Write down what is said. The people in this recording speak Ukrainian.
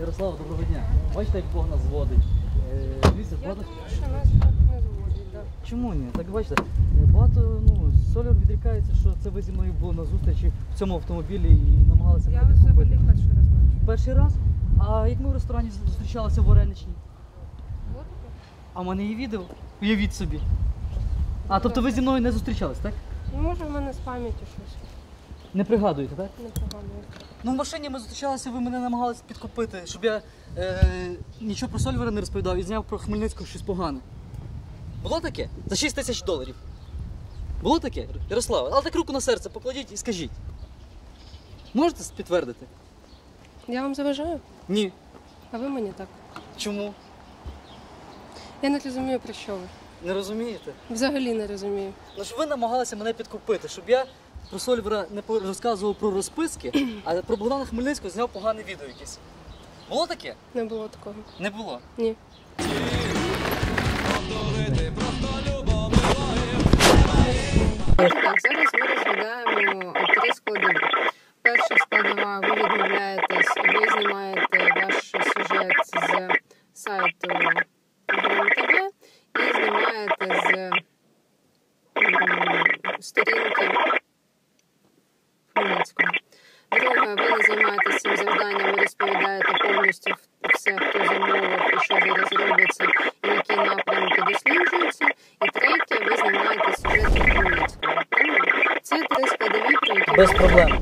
Ярослава, доброго дня. Бачите, як Бог нас зводить. Е, Я думаю, що нас Бог не зводить, так. Чому ні? Так бачите, е, багато ну, відрікається, що це ви зі мною було на зустрічі в цьому автомобілі і намагалися Я мене вас взагалі перший раз бачу. Перший раз? А як ми в ресторані зустрічалися в Ореничній? От, А в мене є відео. Уявіть собі. А ну, тобто ви зі мною не зустрічались, так? Ну, може, в мене з пам'яті щось. Не пригадуєте, так? не пригадую. Ну, в машині ми зустрічалися, ви мене намагалися підкупити, щоб я е, нічого про Сольвера не розповідав і зняв про Хмельницького щось погане. Було таке? За 6 тисяч доларів. Було таке? Ярослава, але так руку на серце покладіть і скажіть. Можете підтвердити? Я вам заважаю, Ні. а ви мені так. Чому? Я не розумію, про що ви. Не розумієте? Взагалі не розумію. Ну ж ви намагалися мене підкупити, щоб я про Сольвера не розказував про розписки, а про Богдана Хмельницького зняв погане відео якесь. Було таке? Не було такого. Не було. Ні. Так, зараз ми розглядаємо три складові. Перша складова, ви відмовляєтесь, ви знімаєте ваш сюжет з сайту ГРМ-ТВ і знімаєте з м, сторінки Хмельницького. Друге, ви не займаєтеся цим завданням, ви розповідаєте повністю все, хто замовив і що зараз робиться, і які напрямки досліджуються. І третє, ви знімаєте сюжет Хмельницького. Це три складові, про які Без проблем.